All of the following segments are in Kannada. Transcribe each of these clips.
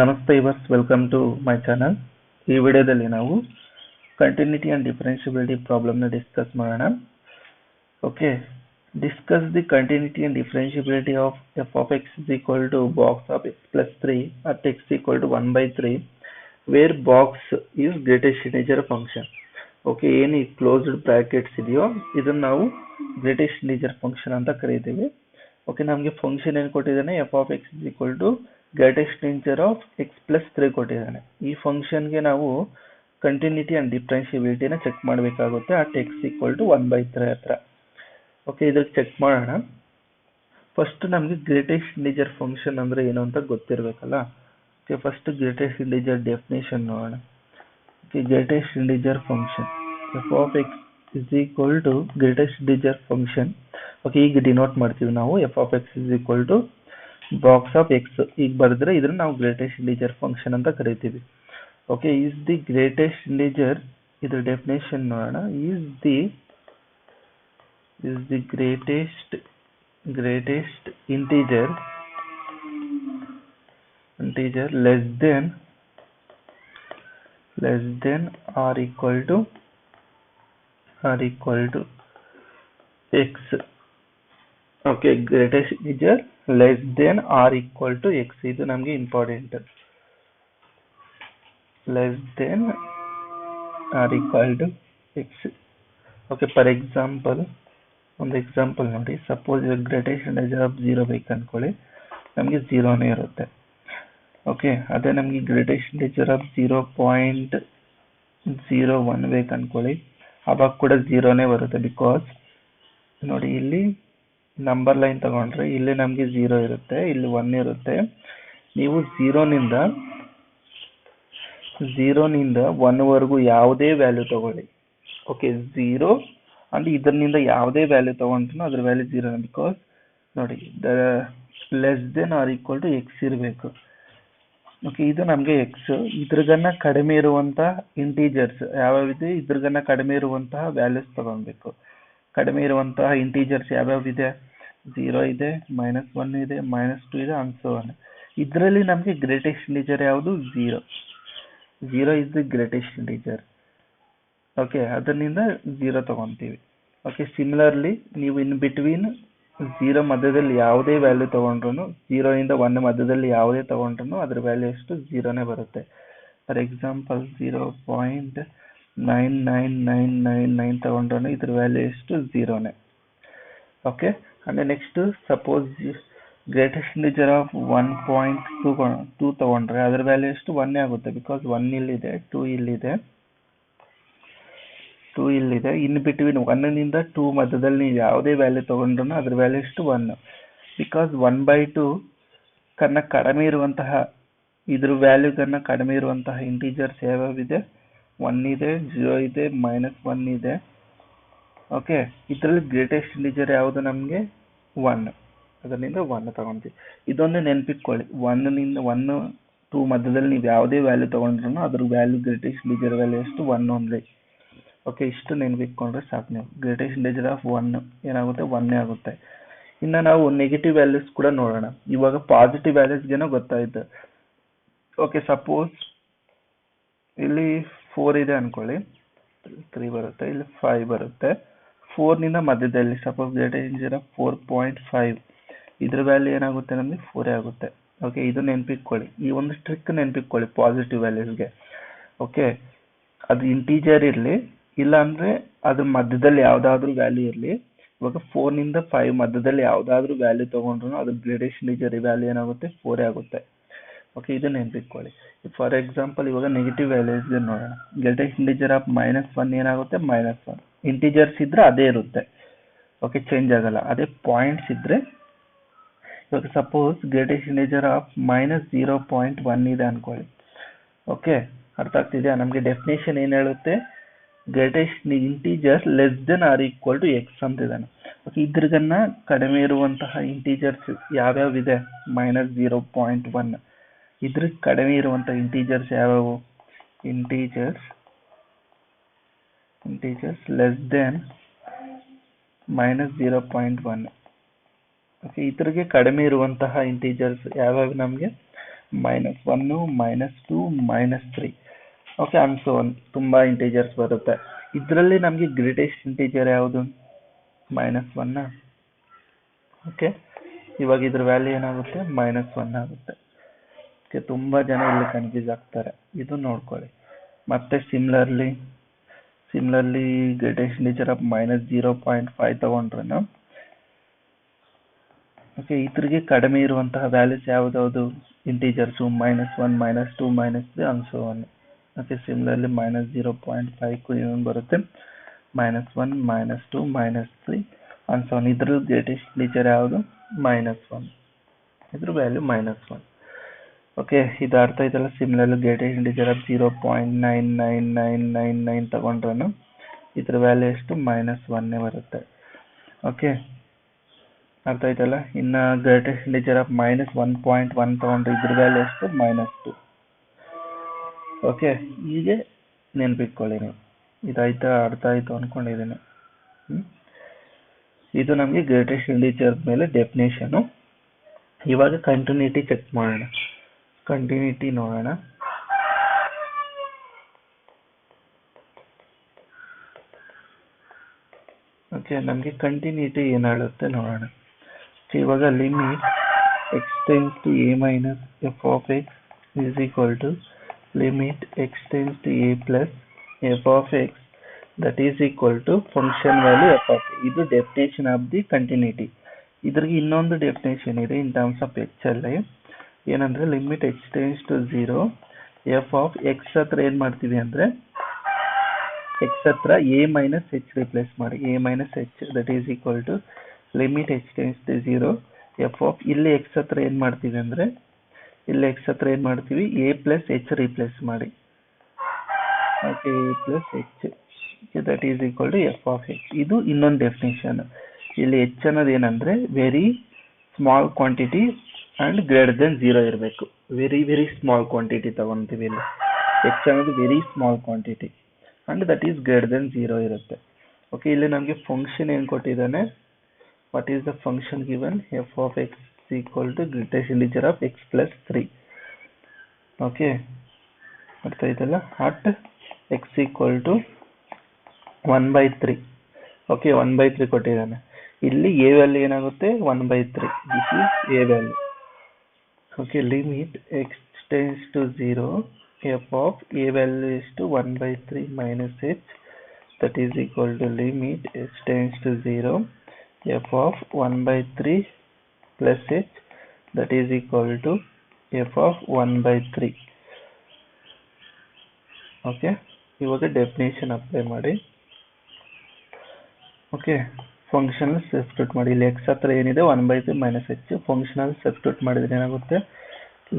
ನಮಸ್ತೆ yours welcome to my channel ಈ ವಿಡಿಯೋದಲ್ಲಿ ನಾವು ಕಂಟಿನ್ಯೂಟಿ ಆ್ಯಂಡ್ ಡಿಫರೆನ್ಷಿಯಬಿಲಿಟಿ ಪ್ರಾಬ್ಲಮ್ನ ಡಿಸ್ಕಸ್ ಮಾಡೋಣ. Okay discuss the continuity and differentiability of F of X is equal to box of X plus three at X equal to one by three where box is greatest integer function okay ಏನು ಈ ಕ್ಲೋಸ್ಡ್ ಬ್ರ್ಯಾಕೆಟ್ಸ್ ಇದೆಯೋ, ಇದನ್ನು ನಾವು ಗ್ರೇಟೆಸ್ಟ್ ಇಂಟಿಜರ್ ಫಂಕ್ಷನ್ ಅಂತ ಕರಿತೀವಿ. ಓಕೆ ನಮಗೆ ಫಂಕ್ಷನ್ ಏನು ಕೊಟ್ಟಿದ್ದಾನೆ? F of X is equal to greatest integer of X plus three ಕೊಟ್ಟಿದ್ದಾನೆ. ಈ ಫಂಕ್ಷನ್ಗೆ ನಾವು ಕಂಟಿನ್ಯೂಟಿ ಅಂಡ್ ಡಿಫ್ರೆನ್ಷಿಯಬಿಲಿಟಿನ ಚೆಕ್ ಮಾಡಬೇಕಾಗುತ್ತೆ at X equal to one by three ಹತ್ರ. ಓಕೆ ಇದಕ್ಕೆ ಚೆಕ್ ಮಾಡೋಣ. ಫಸ್ಟ್ ನಮಗೆ ಗ್ರೇಟೆಸ್ಟ್ ಇಂಡಿಜರ್ ಫಂಕ್ಷನ್ ಅಂದರೆ ಏನು ಅಂತ ಗೊತ್ತಿರಬೇಕಲ್ಲ? Okay first greatest integer definition ನೋಡೋಣ. Okay greatest integer function F of X is equal to greatest integer function okay ಈಗ ಡಿನೋಟ್ ಮಾಡ್ತೀವಿ ನಾವು. F of X is equal to box of X ಈಗ ಬರೆದ್ರೆ ಇದನ್ನ ನಾವು ಗ್ರೇಟೆಸ್ಟ್ ಇಂಡಿಜರ್ ಫಂಕ್ಷನ್ ಅಂತ ಕರಿತೀವಿ okay is the greatest integer ಇದ್ರ ಡೆಫಿನೇಷನ್ ನೋಡೋಣ is the is the greatest greatest integer integer less than less than or equal to or equal to x okay greatest integer less than or equal to X ಇದು ನಮಗೆ important less than or equal to x. Okay, for example, ಒಂದು ಎಕ್ಸಾಂಪಲ್ ನೋಡಿ. ಸಪೋಸ್ ಇವಾಗ ಗ್ರೇಟೆಸ್ಟ್ ಇಂಟಿಜರ್ ಆಫ್ ಜೀರೋ ಬೇಕು ಅಂದ್ಕೊಳ್ಳಿ ನಮಗೆ ಝೀರೋನೇ ಇರುತ್ತೆ. ಓಕೆ ಅದೇ ನಮಗೆ greatest integer of zero point zero one ಬೇಕು ಅಂದ್ಕೊಳ್ಳಿ ಅವಾಗ ಕೂಡ ಝೀರೋನೇ ಬರುತ್ತೆ ಬಿಕಾಸ್ ನೋಡಿ, ಇಲ್ಲಿ ನಂಬರ್ ಲೈನ್ ತಗೊಂಡ್ರೆ ಇಲ್ಲಿ ನಮಗೆ ಜೀರೋ ಇರುತ್ತೆ, ಇಲ್ಲಿ ಒನ್ ಇರುತ್ತೆ. ನೀವು ಝೀರೋನಿಂದ ಝೀರೋನಿಂದ ಒನ್ವರೆಗೂ ಯಾವುದೇ ವ್ಯಾಲ್ಯೂ ತಗೊಳ್ಳಿ. ಓಕೆ ಝೀರೋ ಅಂಡ್ ಇದರಿಂದ ಯಾವುದೇ ವ್ಯಾಲ್ಯೂ ತಗೊಂಡ್ರು ಅದ್ರ ವ್ಯಾಲ್ಯೂ ಜೀರೋ ಬಿಕಾಸ್ ನೋಡಿ the less than or equal to X ಇರಬೇಕು. ಓಕೆ ಇದು ನಮಗೆ ಎಕ್ಸ್ ಇದ್ರಗನ್ನ ಕಡಿಮೆ ಇರುವಂತಹ ಇಂಟೀಜರ್ಸ್ ಯಾವ್ಯಾವಿದೆ ಇದ್ರಗನ್ನ ಕಡಿಮೆ ಇರುವಂತಹ ವ್ಯಾಲ್ಯೂಸ್ ತಗೊಳ್ಬೇಕು. ಕಡಿಮೆ ಇರುವಂತಹ ಇಂಟೀಜರ್ಸ್ ಯಾವ್ಯಾವಿದೆ ಝೀರೋ ಇದೆ ಮೈನಸ್ ಒನ್ ಇದೆ ಮೈನಸ್ ಟು ಇದೆ ಅನ್ಸೋ ಒನ್ ಇದರಲ್ಲಿ ನಮಗೆ ಗ್ರೇಟೆಸ್ಟ್ ಇಂಟೀಜರ್ ಯಾವುದು? Zero zero is the greatest integer okay ಅದರಿಂದ ಝೀರೋ ತಗೊಂತೀವಿ. ಓಕೆ ಸಿಮಿಲರ್ಲಿ ನೀವು ಇನ್ ಬಿಟ್ವೀನ್ ಝೀರೋ ಮಧ್ಯದಲ್ಲಿ ಯಾವುದೇ ವ್ಯಾಲ್ಯೂ ತಗೊಂಡ್ರು ಇಂದ ಒನ್ ಮಧ್ಯದಲ್ಲಿ ಯಾವುದೇ ತಗೊಂಡ್ರು ಅದ್ರ ವ್ಯಾಲ್ಯೂ ಎಷ್ಟು ಝೀರೋನೇ ಬರುತ್ತೆ. For example zero point nine nine nine nine nine ತಗೊಂಡ್ರೂ ಇದ್ರ ವ್ಯಾಲ್ಯೂ ಎಷ್ಟು? ಝೀರೋನೇ. ಓಕೆ ಅಂದರೆ next suppose greatest integer of one point two two ತಗೊಂಡ್ರೆ ಅದ್ರ ವ್ಯಾಲ್ಯೂ ಎಷ್ಟು? ಒನ್ನೇ ಆಗುತ್ತೆ. ಬಿಕಾಸ್ ಒನ್ ಇಲ್ಲಿದೆ ಟೂ ಇಲ್ಲಿದೆ. ಟೂ ಇಲ್ಲಿದೆ. ಇನ್ ಬಿಟ್ವೀನ್ ಒನ್ನಿಂದ ಟೂ ಮಧ್ಯದಲ್ಲಿ ನೀವು ಯಾವುದೇ ವ್ಯಾಲ್ಯೂ ತೊಗೊಂಡ್ರೂ ಅದ್ರ ವ್ಯಾಲ್ಯೂ ಎಷ್ಟು? One because one by two ಕನ್ನ ಕಡಿಮೆ ಇರುವಂತಹ, ಇದ್ರ ವ್ಯಾಲ್ಯೂ ಕನ್ನ ಕಡಿಮೆ ಇರುವಂತಹ ಇಂಟೀಜರ್ಸ್ ಯಾವ್ಯಾವಿದೆ ಒನ್ ಇದೆ ಜೀರೋ ಇದೆ ಮೈನಸ್ ಒನ್ ಇದೆ. ಓಕೆ ಇದರಲ್ಲಿ ಗ್ರೇಟೆಸ್ಟ್ ಇಂಟಿಜರ್ ಯಾವುದು ನಮಗೆ? ಒನ್ ಅದರಿಂದ ಒನ್ ತಗೊಂತೀವಿ. ಇದೊಂದು ನೆನ್ಪಿಟ್ಕೊಳ್ಳಿ. ಒನ್ನಿಂದ ಒನ್ ಟೂ ಮಧ್ಯದಲ್ಲಿ ನೀವು ಯಾವುದೇ ವ್ಯಾಲ್ಯೂ ತಗೊಂಡ್ರೂ ಅದ್ರ ವ್ಯಾಲ್ಯೂ ಗ್ರೇಟೆಸ್ಟ್ ಇಂಟಿಜರ್ ವ್ಯಾಲ್ಯೂ ಎಷ್ಟು ಒನ್ ಓನ್ಲಿ ಓಕೆ ಇಷ್ಟು ನೆನಪಿಟ್ಕೊಂಡ್ರೆ ಸಾಕು ನೀವು. ಗ್ರೇಟೆಸ್ಟ್ ಇಂಟಿಜರ್ ಆಫ್ ಒನ್ ಏನಾಗುತ್ತೆ? ಒನ್ನೇ ಆಗುತ್ತೆ. ಇನ್ನು ನಾವು ನೆಗೆಟಿವ್ ವ್ಯಾಲ್ಯೂಸ್ ಕೂಡ ನೋಡೋಣ. ಇವಾಗ ಪಾಸಿಟಿವ್ ವ್ಯಾಲ್ಯೂಸ್ಗೇನೋ ಗೊತ್ತಾಯ್ತು. ಓಕೆ ಸಪೋಸ್ ಇಲ್ಲಿ ಫೋರ್ ಇದೆ ಅನ್ಕೊಳ್ಳಿ. ತ್ರೀ ಬರುತ್ತೆ, ಇಲ್ಲಿ ಫೈವ್ ಬರುತ್ತೆ. ಫೋರ್ನಿಂದ ಮಧ್ಯದಲ್ಲಿ ಸಪೋಸ್ ಡೇಟಾ ಇಂಜಿನ ಫೋರ್ ಪಾಯಿಂಟ್ ಫೈವ್ ಇದ್ರ ವ್ಯಾಲ್ಯೂ ಏನಾಗುತ್ತೆ ನಮಗೆ? ಫೋರೇ ಆಗುತ್ತೆ. ಓಕೆ ಇದು ನೆನ್ಪಿಟ್ಕೊಳ್ಳಿ. ಈ ಒಂದು ಸ್ಟ್ರಿಕ್ ನೆನ್ಪಿಟ್ಕೊಳ್ಳಿ ಪಾಸಿಟಿವ್ ವ್ಯಾಲ್ಯೂಸ್ಗೆ ಓಕೆ ಅದು ಇಂಟೀಜರ್ ಇರಲಿ ಇಲ್ಲ ಅಂದ್ರೆ ಅದ್ರ ಮಧ್ಯದಲ್ಲಿ ಯಾವ್ದಾದ್ರು ವ್ಯಾಲ್ಯೂ ಇರಲಿ. ಇವಾಗ ಫೋರ್ನಿಂದ ಫೈವ್ ಮಧ್ಯದಲ್ಲಿ ಯಾವ್ದಾದ್ರು ವ್ಯಾಲ್ಯೂ ತಗೊಂಡ್ರು ಅದ್ರ ಗ್ರೇಡೇಷನ್ ಇಂಟಿಜರ್ ವ್ಯಾಲ್ಯೂ ಏನಾಗುತ್ತೆ? ಫೋರೇ ಆಗುತ್ತೆ. ಓಕೆ ಇದು ನೆನಪಿಟ್ಕೊಳ್ಳಿ ಫಾರ್ ಎಕ್ಸಾಂಪಲ್ ಇವಾಗ ನೆಗೆಟಿವ್ ವ್ಯಾಲ್ಯೂಸ್ ನೋಡೋಣ. Greatest integer of minus one ಏನಾಗುತ್ತೆ? ಮೈನಸ್ ಒನ್ ಇಂಟಿಜರ್ಸ್ ಇದ್ರೆ ಅದೇ ಇರುತ್ತೆ. ಓಕೆ ಚೇಂಜ್ ಆಗಲ್ಲ. ಅದೇ ಪಾಯಿಂಟ್ಸ್ ಇದ್ರೆ ಇವಾಗ suppose greatest integer of minus zero point one ಇದೆ ಅನ್ಕೊಳ್ಳಿ. ಓಕೆ ಅರ್ಥ ಆಗ್ತಿದೆಯಾ? ನಮಗೆ ಡೆಫಿನೇಷನ್ ಏನು ಹೇಳುತ್ತೆ? Greatest integer less than or equal to X ಅಂತಿದ್ದಾನೆ ಓಕೆ ಇದ್ರಿಗನ್ನ ಕಡಿಮೆ ಇರುವಂತಹ ಇಂಟೀಜರ್ಸ್ ಯಾವ್ಯಾವಿದೆ ಮೈನಸ್ ಜೀರೋ ಪಾಯಿಂಟ್ ಒನ್ ಇದ್ರ ಕಡಿಮೆ ಇರುವಂಥ ಇಂಟೀಜರ್ಸ್ ಯಾವ್ಯಾವು? Integers integers less than minus zero point one okay ಇದ್ರಿಗೆ ಕಡಿಮೆ ಇರುವಂತಹ ಇಂಟೀಜರ್ಸ್ ಯಾವ್ಯಾವ ನಮಗೆ? Minus one minus two minus three okay and so one ತುಂಬ ಇಂಟೀಜರ್ಸ್ ಬರುತ್ತೆ. ಇದರಲ್ಲಿ ನಮಗೆ ಗ್ರೇಟೆಸ್ಟ್ ಇಂಟೀಜರ್ ಯಾವುದು? ಮೈನಸ್ ಒನ್ನ ಓಕೆ ಇವಾಗ ಇದ್ರ ವ್ಯಾಲ್ಯೂ ಏನಾಗುತ್ತೆ? ಮೈನಸ್ ಒನ್ ಆಗುತ್ತೆ. ಓಕೆ ತುಂಬ ಜನ ಇಲ್ಲಿ ಕನ್ಫ್ಯೂಸ್ ಆಗ್ತಾರೆ. ಇದು ನೋಡ್ಕೊಳ್ಳಿ. ಮತ್ತೆ similarly similarly greatest integer of minus zero point five ತಗೊಂಡ್ರು ಓಕೆ ಇದ್ರಿಗೆ ಕಡಿಮೆ ಇರುವಂತಹ values ಯಾವ್ದಾವುದು integers minus one minus two minus three and so on okay similarly minus zero point five ಏನು ಬರುತ್ತೆ? Minus one minus two minus three and so on ಇದ್ರಲ್ಲಿ ಗ್ರೇಟೆಸ್ಟ್ ನೇಚರ್ ಯಾವುದು? ಮೈನಸ್ ಒನ್ ಇದ್ರ ವ್ಯಾಲ್ಯೂ ಮೈನಸ್ ಒನ್ ಓಕೆ ಇದು ಅರ್ಥ ಆಯ್ತಲ್ಲ? Similarly greatest integer of zero point nine nine nine nine nine ತಗೊಂಡ್ರೂ ಇದ್ರ ವ್ಯಾಲ್ಯೂ ಎಷ್ಟು? ಮೈನಸ್ ಒನ್ನೇ ಬರುತ್ತೆ. ಓಕೆ ಅರ್ಥ ಆಯ್ತಲ್ಲ? ಇನ್ನು greatest integer of minus one point one ತಗೊಂಡ್ರೆ ಇದ್ರ ವ್ಯಾಲ್ಯೂ ಎಷ್ಟು? ಮೈನಸ್ ಟು ಓಕೆ ಹೀಗೆ ನೆನ್ಪಿಟ್ಕೊಳ್ಳಿ ನೀವು. ಇದಾಯ್ತಾ? ಅರ್ಥ ಆಯಿತು ಅಂದ್ಕೊಂಡಿದ್ದೀನಿ ಇದು ನಮಗೆ ಗ್ರೇಟೆಸ್ಟ್ ಇಂಟೀಜರ್ ಮೇಲೆ ಡೆಫಿನೇಷನು ಇವಾಗ ಕಂಟಿನ್ಯೂಟಿ ಚೆಕ್ ಮಾಡೋಣ. ಕಂಟಿನ್ಯೂಟಿ ನೋಡೋಣ. ಓಕೆ ನಮಗೆ ಕಂಟಿನ್ಯೂಟಿ ಏನು ಹೇಳುತ್ತೆ ನೋಡೋಣ ಇವಾಗ limit x tends to a minus f of x is equal to limit x tends to a plus f of x that is equal to function value f of ಇದು ಡೆಫಿನೇಷನ್ ಆಫ್ ದಿ ಕಂಟಿನ್ಯೂಟಿ ಇದ್ರಿಗೆ ಇನ್ನೊಂದು ಡೆಫಿನೇಷನ್ ಇದೆ ಇನ್ ಟರ್ಮ್ಸ್ ಆಫ್ ಎಚ್ ಅಲ್ಲಿ ಏನಂದ್ರೆ limit x tends to zero f of x ಹತ್ರ ಏನು ಮಾಡ್ತೀವಿ ಅಂದ್ರೆ ಎಕ್ಸ್ ಹತ್ರ ಎ ಮೈನಸ್ ಎಚ್ ರಿಪ್ಲೇಸ್ ಮಾಡಿ. A minus h that is equal to limit x tends to zero f of ಇಲ್ಲಿ ಎಕ್ಸ್ ಹತ್ರ ಏನು ಮಾಡ್ತೀವಿ ಅಂದ್ರೆ ಇಲ್ಲಿ ಎಕ್ಸ್ ಹತ್ರ ಏನು ಮಾಡ್ತೀವಿ? ಎ ಪ್ಲಸ್ ಎಚ್ ರಿಪ್ಲೇಸ್ ಮಾಡಿ. Okay a plus h that is equal to f of h ಇದು ಇನ್ನೊಂದು ಡೆಫಿನೇಷನ್ ಇಲ್ಲಿ ಎಚ್ ಅನ್ನೋದು ಏನಂದ್ರೆ very small quantity and greater than zero ಇರಬೇಕು. ವೆರಿ ವೆರಿ ಸ್ಮಾಲ್ ಕ್ವಾಂಟಿಟಿ ತಗೊಂತೀವಿ ಇಲ್ಲಿ. ಎಚ್ ಅನ್ನೋದು very small quantity and that is greater than zero ಇರುತ್ತೆ. ಓಕೆ ಇಲ್ಲಿ ನಮಗೆ ಫಂಕ್ಷನ್ ಏನು ಕೊಟ್ಟಿದ್ದಾನೆ? What is the function given f of x equal to greatest integer of x plus 3 okay. ಅರ್ಥ ಆಯ್ತಲ್ಲ at x equal to one by three okay one by three ಕೊಟ್ಟಿದ್ದಾನೆ. ಇಲ್ಲಿ ಎ ವ್ಯಾಲ್ಯೂ ಏನಾಗುತ್ತೆ? One by three this is a value okay limit x tends to zero f of a value is to one by three minus h that is equal to limit h tends to zero f of 1 by 3 plus h that is equal to f of 1 by 3 okay ಇವಾಗ ಡೆಫಿನೇಷನ್ ಅಪ್ಲೈ ಮಾಡಿ ಓಕೆ ಫಂಕ್ಷನಲ್ ಸಬ್ಸ್ಟಿಟ್ಯೂಟ್ ಮಾಡಿ ಇಲ್ಲಿ ಎಕ್ಸ್ ಹತ್ರ ಏನಿದೆ? One by three minus h functional substitute ಮಾಡಿದ್ರೆ ಏನಾಗುತ್ತೆ?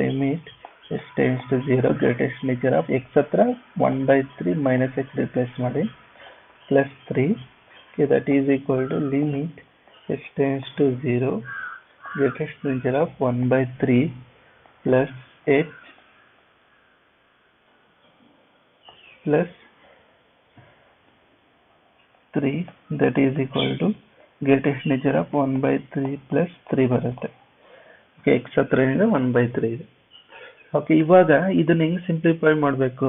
Limit x tends to zero greatest integer of x ಹತ್ರ one by three minus h replace ಮಾಡಿ. Plus three that is equal to limit h tends to 0 greatest integer of 1 by 3 plus h. Plus 3 that is equal to greatest integer of 1 by 3 plus 3 ಬರುತ್ತೆ. ಓಕೆ ಎಕ್ಸ್ ಹತ್ರ ಏನಿದೆ ಒನ್ ಬೈ ತ್ರೀ ಇದೆ. ಓಕೆ ಇವಾಗ ಇದನ್ನ ಹೆಂಗೆ ಸಿಂಪ್ಲಿಫೈ ಮಾಡಬೇಕು?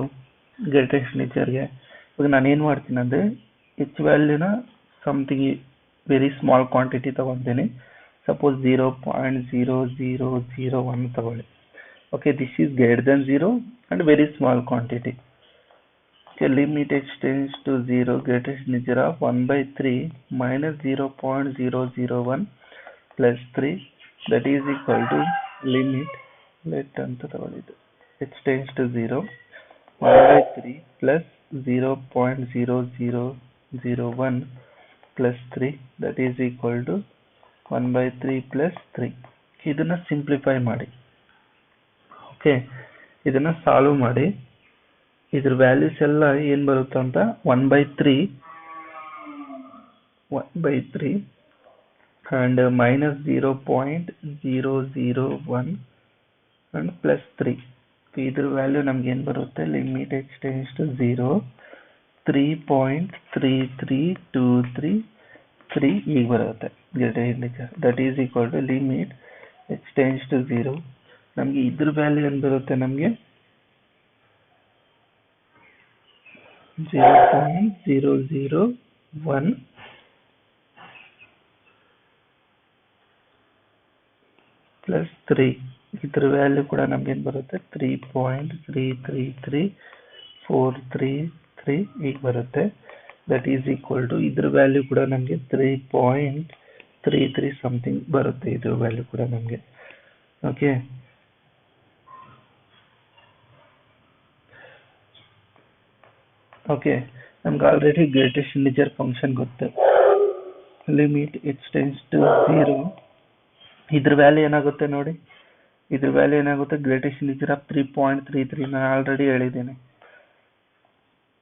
ಗ್ರೇಟೆಸ್ಟ್ ನೇಚರ್ಗೆ ಇವಾಗ ನಾನು ಮಾಡ್ತೀನಿ ಅಂದರೆ ಎಚ್ ವ್ಯಾಲ್ಯೂನ ಸಮಥಿಂಗ್ ವೆರಿ ಸ್ಮಾಲ್ ಕ್ವಾಂಟಿಟಿ ತಗೊತೀನಿ. Suppose zero point zero zero zero one ತಗೊಳ್ಳಿ. Okay this is greater than zero and very small quantity okay limit extends to to zero greatest integer of one by three minus zero point zero zero one plus three that is equal to limit let ಅಂತ by three plus zero point zero zero zero one plus three that is equal to one by three plus three ಇದನ್ನ ಸಿಂಪ್ಲಿಫೈ ಮಾಡಿ. ಓಕೆ ಇದನ್ನು ಸಾಲ್ವ್ ಮಾಡಿ. ಇದ್ರ ವ್ಯಾಲ್ಯೂಸ್ ಎಲ್ಲ ಏನು ಬರುತ್ತೆ ಅಂತ one by three one by three and minus zero point zero zero one and plus three ಇದ್ರ ವ್ಯಾಲ್ಯೂ ನಮ್ಗೆ ಏನ್ ಬರುತ್ತೆ? Limit x tends to zero three point three three two three three ಈಗ ಬರುತ್ತೆ. That is equal to limit x tends tends to zero ನಮಗೆ ಇದ್ರ ವ್ಯಾಲ್ಯೂ ಏನು ಬರುತ್ತೆ ನಮಗೆ? Zero point zero zero one plus three ಇದ್ರ ವ್ಯಾಲ್ಯೂ ಕೂಡ ನಮ್ಗೇನು ಬರುತ್ತೆ three point three three three four three three ಈಗ ಬರುತ್ತೆ ದಟ್ ಈಸ್ ಈಕ್ವಲ್ ಟು ಇದ್ರ ವ್ಯಾಲ್ಯೂ ಕೂಡ ನಮಗೆ three point three three something ಬರುತ್ತೆ ಇದ್ರ ವ್ಯಾಲ್ಯೂ ಕೂಡ ನಮಗೆ ಓಕೆ ಓಕೆ ನಮ್ಗೆ ಆಲ್ರೆಡಿ ಗ್ರೇಟೆಸ್ಟ್ ಇಂಟಿಜರ್ ಫಂಕ್ಷನ್ ಗೊತ್ತು. Limit its tends to zero ಇದ್ರ ವ್ಯಾಲ್ಯೂ ಏನಾಗುತ್ತೆ ನೋಡಿ? ಇದ್ರ ವ್ಯಾಲ್ಯೂ ಏನಾಗುತ್ತೆ? Greatest integer of three point three three ನಾನು ಆಲ್ರೆಡಿ ಹೇಳಿದ್ದೀನಿ.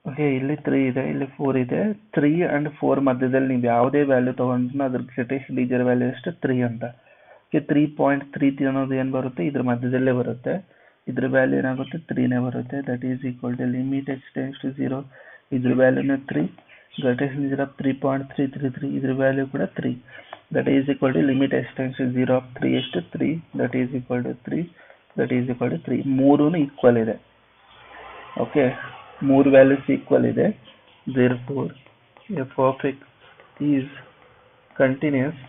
ಓಕೆ ಇಲ್ಲಿ ತ್ರೀ ಇದೆ, ಇಲ್ಲಿ ಫೋರ್ ಇದೆ. ತ್ರೀ ಆ್ಯಂಡ್ ಫೋರ್ ಮಧ್ಯದಲ್ಲಿ ನೀವು ಯಾವುದೇ ವ್ಯಾಲ್ಯೂ ತೊಗೊಂಡ್ರೂ ಅದ್ರ ಗ್ರೇಟೆಸ್ಟ್ ಇಂಟಿಜರ್ ವ್ಯಾಲ್ಯೂ ಎಷ್ಟು ತ್ರೀ ಅಂತ. Okay three point three three ಅನ್ನೋದು ಏನು ಬರುತ್ತೆ? ಇದ್ರ ಮಧ್ಯದಲ್ಲೇ ಬರುತ್ತೆ. ಇದ್ರ ವ್ಯಾಲ್ಯೂ ಏನಾಗುತ್ತೆ ತ್ರೀನೇ ಬರುತ್ತೆ that is equal to limit h tends to zero ಇದ್ರ ವ್ಯಾಲ್ಯೂನೇ three greatest integer of three point three three three ಇದ್ರ ವ್ಯಾಲ್ಯೂ ಕೂಡ three that is equal to limit h tends to zero of three ಎಷ್ಟು three that is equal to three that is equal to three ಮೂರೂ ಈಕ್ವಲ್ ಇದೆ ಓಕೆ ಮೂರು ವ್ಯಾಲ್ಯೂಸ್ ಈಕ್ವಲ್ ಇದೆ therefore f of x is continuous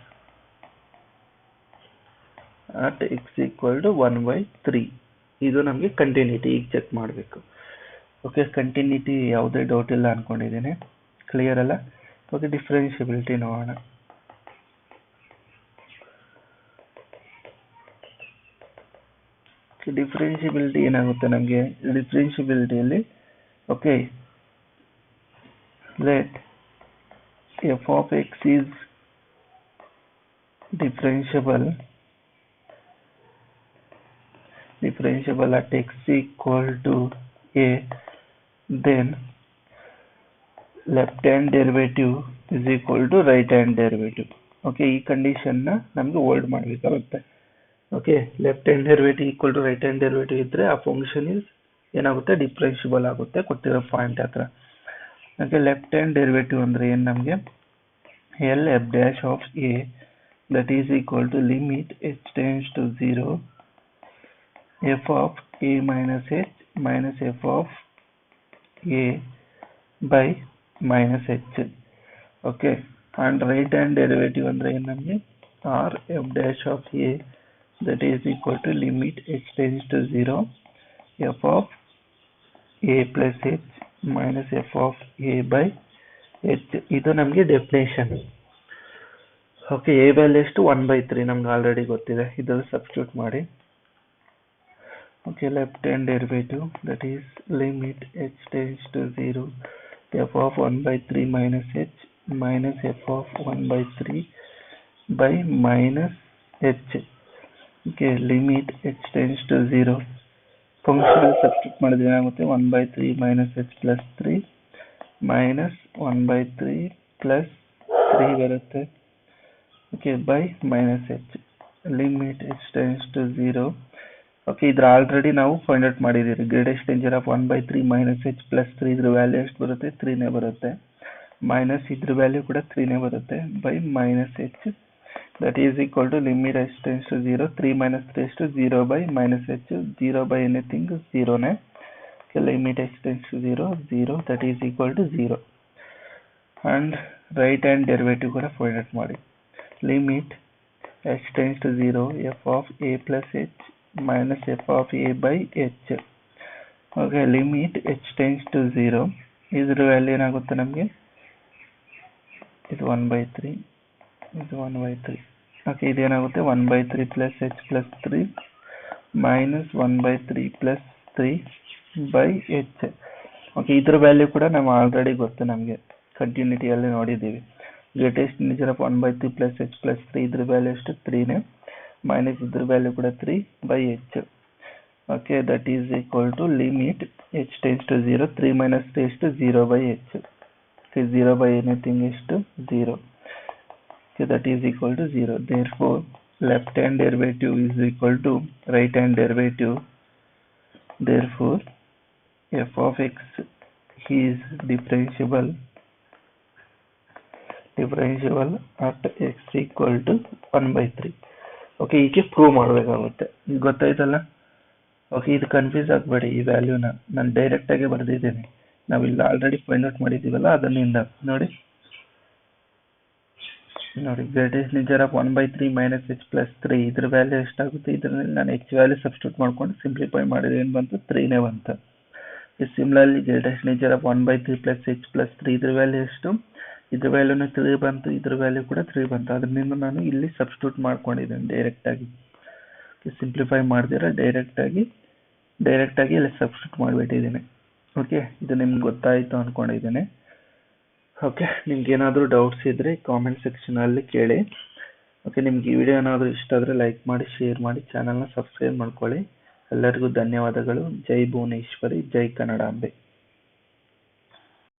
at x equal to one by three ಇದು ನಮಗೆ ಕಂಟಿನ್ಯೂಟಿ ಈಗ ಚೆಕ್ ಮಾಡಬೇಕು. ಓಕೆ ಕಂಟಿನ್ಯೂಟಿ ಯಾವುದೇ ಡೌಟ್ ಇಲ್ಲ ಅನ್ಕೊಂಡಿದ್ದೀನಿ. ಕ್ಲಿಯರ್ ಅಲ್ಲ? ಓಕೆ ಡಿಫ್ರೆನ್ಷಿಯಬಿಲಿಟಿ ನೋಡೋಣ. ಡಿಫ್ರೆನ್ಷಿಯಬಿಲಿಟಿ ಏನಾಗುತ್ತೆ ನಮಗೆ? ಡಿಫ್ರೆನ್ಷಿಯಬಿಲಿಟಿಯಲ್ಲಿ okay let f of x is differentiable. Differentiable at x equal to a, then left hand derivative is equal to right hand derivative. Okay ಈ ಕಂಡೀಷನ್ನ ನಮ್ಗೆ ಹೋಲ್ಡ್ ಮಾಡಬೇಕಾಗುತ್ತೆ. Okay left hand derivative equal to right hand derivative ಇದ್ರೆ ಆ ಫಂಕ್ಷನ್ ಇಸ್ ಏನಾಗುತ್ತೆ? ಡಿಫ್ರೆನ್ಷಿಬಲ್ ಆಗುತ್ತೆ ಕೊಟ್ಟಿರೋ ಪಾಯಿಂಟ್ ಹತ್ರ. ಓಕೆ ಲೆಫ್ಟ್ ಹ್ಯಾಂಡ್ ಡೆರಿವೇಟಿವ್ ಅಂದ್ರೆ ಏನು ನಮಗೆ? L f dash of a that is equal to limit h tends to 0 f of a minus h minus f of a by minus h okay and right hand derivative ಅಂದ್ರೆ n ನಮಗೆ r f dash of a that is equal to limit h tends to 0 f of a plus h minus f of a by h ಇದು ನಮಗೆ ಡೆಫಿನೇಷನ್ ಓಕೆ ಎ ವ್ಯಾಲ್ಯೂ ಎಷ್ಟು ಒನ್ ಬೈ ತ್ರೀ ನಮ್ಗೆ ಆಲ್ರೆಡಿ ಗೊತ್ತಿದೆ ಇದರಲ್ಲಿ ಸಬ್ಸ್ಟಿಟ್ಯೂಟ್ ಮಾಡಿ okay left hand derivative that is limit h tends to zero f of one by three minus h minus f of one by three by minus h okay limit h tends to zero function substitute ಮಾಡಿದ್ರೆ ಏನಾಗುತ್ತೆ one by three minus h plus three minus one by three plus three ಬರುತ್ತೆ okay by minus h limit h tends to 0 okay ಇದ್ರ ಆಲ್ರೆಡಿ ನಾವು ಫೈಂಡ್ ಔಟ್ ಮಾಡಿದ್ದೀರಿ. Greatest integer of one by three minus h plus three ಇದ್ರ ವ್ಯಾಲ್ಯೂ ಎಷ್ಟು ಬರುತ್ತೆ? ತ್ರೀನೇ ಬರುತ್ತೆ. ಮೈನಸ್ ಇದ್ರ ವ್ಯಾಲ್ಯೂ ಕೂಡ ತ್ರೀನೇ ಬರುತ್ತೆ. By minus h that is equal to limit h tends to zero three minus three ಎಷ್ಟು zero by minus h zero by anything ಜೀರೋನೇ limit h tends to zero zero that is equal to zero and right hand derivative ಕೂಡ ಫೈಂಡ್ ಔಟ್ ಮಾಡಿ. Limit h tends to 0 f of a plus h minus f of a by h. Okay limit h tends to 0 ಇದ್ರ ವ್ಯಾಲ್ಯೂ ಏನಾಗುತ್ತೆ ನಮಗೆ? ಇದು ಒನ್ ಬೈ ತ್ರೀ ಇದು one by three okay ಇದೇನಾಗುತ್ತೆ? One by three plus h plus three minus one by three plus three by h okay ಇದ್ರ ವ್ಯಾಲ್ಯೂ ಕೂಡ ನಾವು ಆಲ್ರೆಡಿ ಗೊತ್ತು ನಮಗೆ. ಕಂಟಿನ್ಯೂಟಿಯಲ್ಲಿ ನೋಡಿದ್ದೀವಿ. Greatest integer of one by three plus h plus three ಇದ್ರ ವ್ಯಾಲ್ಯೂ ಎಷ್ಟು? ತ್ರೀನೇ ಮೈನಸ್ ಇದ್ರ ವ್ಯಾಲ್ಯೂ ಕೂಡ three by h okay that is equal to limit h tends to zero three minus three ಎಷ್ಟು zero by h okay zero by anything ಎಷ್ಟು zero okay that is equal to zero therefore left hand derivative is equal to right hand derivative therefore f of x is differentiable differentiable at x equal to one by three okay ಹೀಗೆ ಪ್ರೂವ್ ಮಾಡಬೇಕಾಗುತ್ತೆ. ಈಗ ಗೊತ್ತಾಯ್ತಲ್ಲ? ಓಕೆ ಇದು ಕನ್ಫ್ಯೂಸ್ ಆಗಬೇಡಿ, ಈ ವ್ಯಾಲ್ಯೂನ ನಾನು ಡೈರೆಕ್ಟಾಗಿ ಬರೆದಿದ್ದೀನಿ. ನಾವಿಲ್ಲ ಆಲ್ರೆಡಿ ಫೈಂಡ್ ಔಟ್ ಮಾಡಿದ್ದೀವಲ್ಲ, ಅದನ್ನಿಂದ. ನೋಡಿ. ನೋಡಿ greatest integer of one by three minus h plus three ಇದ್ರ ವ್ಯಾಲ್ಯೂ ಎಷ್ಟಾಗುತ್ತೆ? ಇದರಲ್ಲಿ ನಾನು ಎಚ್ ವ್ಯಾಲ್ಯೂ ಸಬ್ಸ್ಟಿಟ್ಯೂಟ್ ಮಾಡ್ಕೊಂಡು ಸಿಂಪ್ಲಿಫೈ ಮಾಡಿದ್ರೆ ಏನು ಬಂತು? ತ್ರೀನೇ ಬಂತು. Similarly greatest integer of one by three plus h plus three ಇದ್ರ ವ್ಯಾಲ್ಯೂ ಎಷ್ಟು? ಇದ್ರ ವ್ಯಾಲ್ಯೂನು ತ್ರೀ ಬಂತು ಇದ್ರ ವ್ಯಾಲ್ಯೂ ಕೂಡ ತ್ರೀ ಬಂತು. ಅದರಿಂದ ನಾನು ಇಲ್ಲಿ ಸಬ್ಸ್ಟ್ಯೂಟ್ ಮಾಡ್ಕೊಂಡಿದ್ದೀನಿ ಡೈರೆಕ್ಟಾಗಿ ಸಿಂಪ್ಲಿಫೈ ಮಾಡಿದಿರ ಡೈರೆಕ್ಟಾಗಿ ಡೈರೆಕ್ಟಾಗಿ ಇಲ್ಲಿ ಸಬ್ಸ್ಟ್ಯೂಟ್ ಮಾಡಿಬಿಟ್ಟಿದ್ದೀನಿ. ಓಕೆ ಇದು ನಿಮ್ಗೆ ಗೊತ್ತಾಯಿತು ಅಂದ್ಕೊಂಡಿದ್ದೀನಿ ಓಕೆ ನಿಮ್ಗೆ ಏನಾದರೂ ಡೌಟ್ಸ್ ಇದ್ದರೆ ಕಾಮೆಂಟ್ ಸೆಕ್ಷನಲ್ಲಿ ಕೇಳಿ. ಓಕೆ ನಿಮ್ಗೆ ಈ ವಿಡಿಯೋ ಏನಾದರೂ ಇಷ್ಟ ಆದರೆ ಲೈಕ್ ಮಾಡಿ ಶೇರ್ ಮಾಡಿ ಚಾನಲ್ನ ಸಬ್ಸ್ಕ್ರೈಬ್ ಮಾಡ್ಕೊಳ್ಳಿ. ಎಲ್ಲರಿಗೂ ಧನ್ಯವಾದಗಳು. ಜೈ ಭುವನೇಶ್ವರಿ, ಜೈ ಕನ್ನಡಾಂಬೆ.